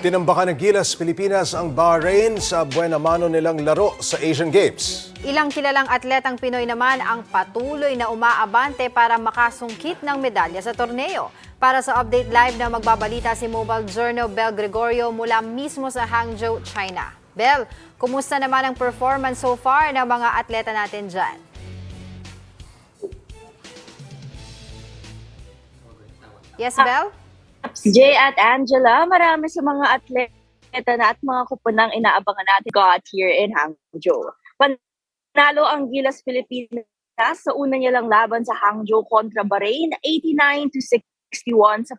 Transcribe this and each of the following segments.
Tinambakan ng Gilas Pilipinas ang Bahrain sa buena mano nilang laro sa Asian Games. Ilang kilalang atletang Pinoy naman ang patuloy na umaabante para makasungkit ng medalya sa torneo. Para sa update live na magbabalita si Mobile Journal Bel Gregorio mula mismo sa Hangzhou, China. Bel, kumusta naman ang performance so far ng mga atleta natin dyan? Yes, Bel? Jay at Angela, marami sa mga atleta na at mga kupunang inaabangan natin got here in Hangzhou. Panalo ang Gilas Pilipinas sa una niya lang laban sa Hangzhou kontra Bahrain, 89 to 61 sa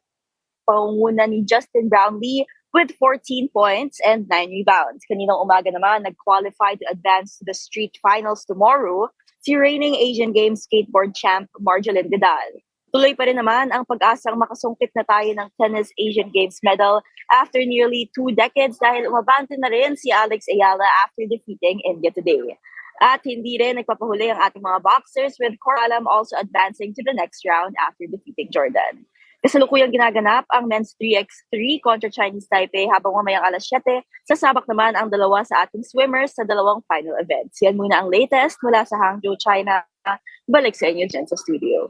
pangunguna ni Justin Brownlee with 14 points and 9 rebounds. Kaninang umaga naman, nag-qualify to advance to the street finals tomorrow si reigning Asian Games skateboard champ Marjolin Vidal. Tuloy pa rin naman ang pag-asang makasungkit na tayo ng Tennis Asian Games medal after nearly two decades dahil umabante na rin si Alex Ayala after defeating India today. At hindi rin nagpapahuli ang ating mga boxers with Coralam also advancing to the next round after defeating Jordan. Kasalukuyang ginaganap ang men's 3x3 kontra Chinese Taipei habang mamayang alas 7, sasabak naman ang dalawa sa ating swimmers sa dalawang final events. Yan muna ang latest mula sa Hangzhou, China. Balik sa inyo dyan sa studio.